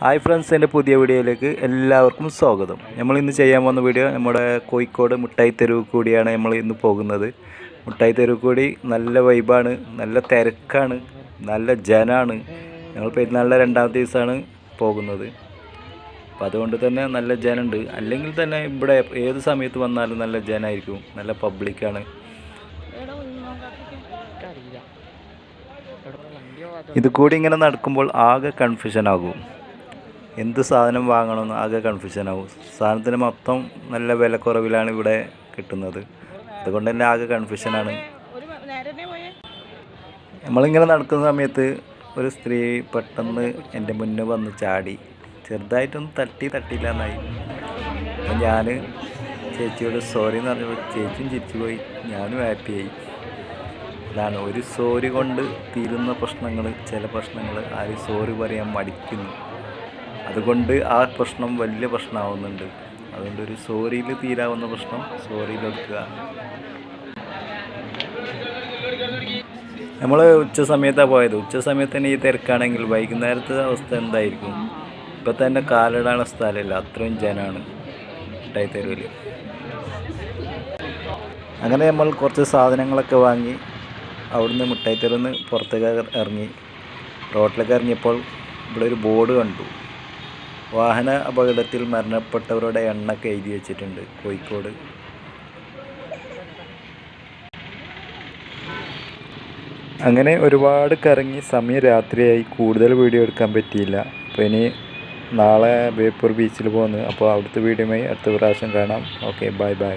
Hi friends എന്റെ പുതിയ വീഡിയോയിലേക്ക് എല്ലാവർക്കും സ്വാഗതം. നമ്മൾ ഇന്ന് ചെയ്യാൻ പോകുന്ന വീഡിയോ നമ്മുടെ കോഴിക്കോട് മുട്ടായി തെരുവ് കൂടിയാണ് നമ്മൾ ഇന്ന് പോകുന്നത്. മുട്ടായി തെരുവ് കൂടി നല്ല വൈബാണ് നല്ല തിരക്കാണ് നല്ല ജനാണ്. ഞങ്ങൾ പെരുന്നാളിന്റെ രണ്ടാമത്തെ ദിവസമാണ് പോകുന്നത്. അപ്പോൾ അതുകൊണ്ട് തന്നെ നല്ല ജനുണ്ട്. അല്ലെങ്കിൽ തന്നെ ഇവിടെ ഏത് സമയത്ത് വന്നാലും നല്ല ജനായിരിക്കും നല്ല പബ്ലിക്കാണ് ഇത് കൂടി ഇങ്ങനെ നടക്കുമ്പോൾ ആകെ കൺഫ്യൂഷൻ ആകും. എന്ത് സാധനം വാങ്ങണമെന്ന് ആകെ കൺഫ്യൂഷൻ ആവും. സാധനത്തിന് മൊത്തം നല്ല വിലക്കുറവിലാണ് ഇവിടെ കിട്ടുന്നത്. അതുകൊണ്ട് തന്നെ ആകെ കൺഫ്യൂഷനാണ് നമ്മളിങ്ങനെ നടക്കുന്ന സമയത്ത് ഒരു സ്ത്രീ പെട്ടെന്ന് എന്റെ മുന്നേ വന്ന് ചാടി. ചെറുതായിട്ടൊന്ന് തട്ടി തട്ടിയില്ല എന്നായി അപ്പം ഞാൻ ചേച്ചിയോട് സോറി എന്ന് പറഞ്ഞപ്പോൾ ചേച്ചിയും ചിരിച്ചു പോയി ഞാനും ഹാപ്പിയായി അതാണ് ഒരു സോറി കൊണ്ട് തീരുന്ന പ്രശ്നങ്ങൾ ചില പ്രശ്നങ്ങൾ ആരും സോറി പറയാൻ മടിക്കുന്നു. അതുകൊണ്ട് ആ പ്രശ്നം വലിയ പ്രശ്നമാവുന്നുണ്ട്. അതുകൊണ്ട് ഒരു സോറിയിൽ തീരാവുന്ന പ്രശ്നം സോറിയിൽ എടുക്കുക. നമ്മൾ ഉച്ച സമയത്താണ് പോയത്. ഉച്ച സമയത്ത് തന്നെ ഈ തിരക്കാണെങ്കിൽ വൈകുന്നേരത്തെ അവസ്ഥ എന്തായിരിക്കും? ഇപ്പം തന്നെ കാലിടാനുള്ള സ്ഥലമില്ല. അത്രയും ജനമാണ് മിഠായി തെരുവിൽ അങ്ങനെ നമ്മൾ കുറച്ച് സാധനങ്ങളൊക്കെ വാങ്ങി അവിടുന്ന് മിഠായി തെരുവിൽ നിന്ന് പുറത്തേക്ക് ഇറങ്ങി. റോട്ടിലേക്ക് ഇറങ്ങിയപ്പോൾ ഇവിടെ ഒരു ബോർഡ് കണ്ടു. വാഹന അപകടത്തിൽ മരണപ്പെട്ടവരുടെ എണ്ണൊക്കെ എഴുതി വെച്ചിട്ടുണ്ട്. കോഴിക്കോട്. അങ്ങനെ ഒരുപാട് കറങ്ങി സമയം രാത്രിയായി. കൂടുതൽ വീഡിയോ എടുക്കാൻ പറ്റിയില്ല. അപ്പോൾ ഇനി നാളെ ബേപ്പൂർ ബീച്ചിൽ പോകുന്നു. അപ്പോൾ അവിടുത്തെ വീഡിയോയുമായി അടുത്ത പ്രാവശ്യം കാണാം. Okay bye bye